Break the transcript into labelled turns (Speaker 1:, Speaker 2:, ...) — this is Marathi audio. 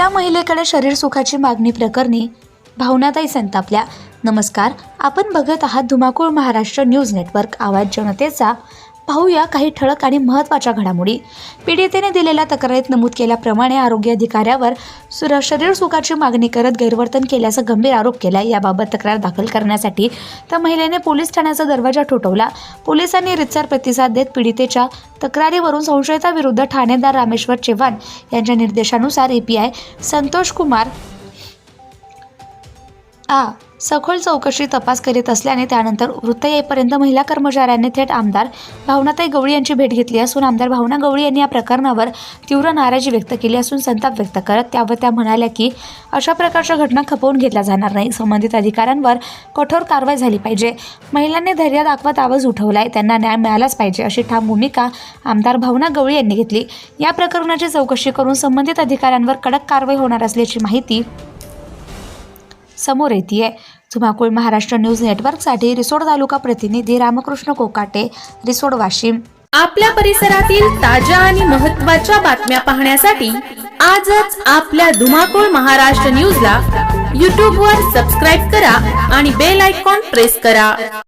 Speaker 1: त्या महिलेकडे शरीर सुखाची मागणी प्रकरणी भावनाताई संतापल्या. नमस्कार आपण बघत आहात धुमाकूळ महाराष्ट्र न्यूज नेटवर्क आवाज जनतेचा. पाहूया काही ठळक आणि महत्त्वाच्या घडामोडी. पीडितेने दिलेल्या तक्रारीत नमूद केल्याप्रमाणे आरोग्य अधिकाऱ्यावर सुर शरीर सुखाची मागणी करत गैरवर्तन केल्याचा गंभीर आरोप केला याबाबत तक्रार दाखल करण्यासाठी त्या महिलेने पोलीस ठाण्याचा दरवाजा ठोठवला. पोलिसांनी रितसर प्रतिसाद देत पीडितेच्या तक्रारीवरून संशयिताविरुद्ध ठाणेदार रामेश्वर चव्हाण यांच्या निर्देशानुसार एपीआय संतोष कुमार आ सखोल चौकशी तपास करीत असल्याने त्यानंतर वृत्त येईपर्यंत महिला कर्मचाऱ्यांनी थेट आमदार भावनाताई गवळी यांची भेट घेतली असून आमदार भावना गवळी यांनी या प्रकरणावर तीव्र नाराजी व्यक्त केली असून संताप व्यक्त करत त्यावर त्या म्हणाल्या की अशा प्रकारच्या घटना खपवून घेतल्या जाणार नाही. संबंधित अधिकाऱ्यांवर कठोर कारवाई झाली पाहिजे. महिलांनी धैर्य दाखवत आवाज उठवलाय. त्यांना न्याय मिळालाच पाहिजे अशी ठाम भूमिका आमदार भावना गवळी यांनी घेतली. या प्रकरणाची चौकशी करून संबंधित अधिकाऱ्यांवर कडक कारवाई होणार असल्याची माहिती समोर येते धुमाकूळ महाराष्ट्र न्यूज नेटवर्कसाठी रिसोड तालुका प्रतिनिधी रामकृष्ण कोकाटे रिसोड वाशिम.
Speaker 2: आपल्या परिसरातील ताज्या आणि महत्त्वाच्या बातम्या पाहण्यासाठी आजच आपल्या धुमाकूळ महाराष्ट्र न्यूजला यूट्यूबवर सबस्क्राईब करा आणि बेल आयकॉन प्रेस करा.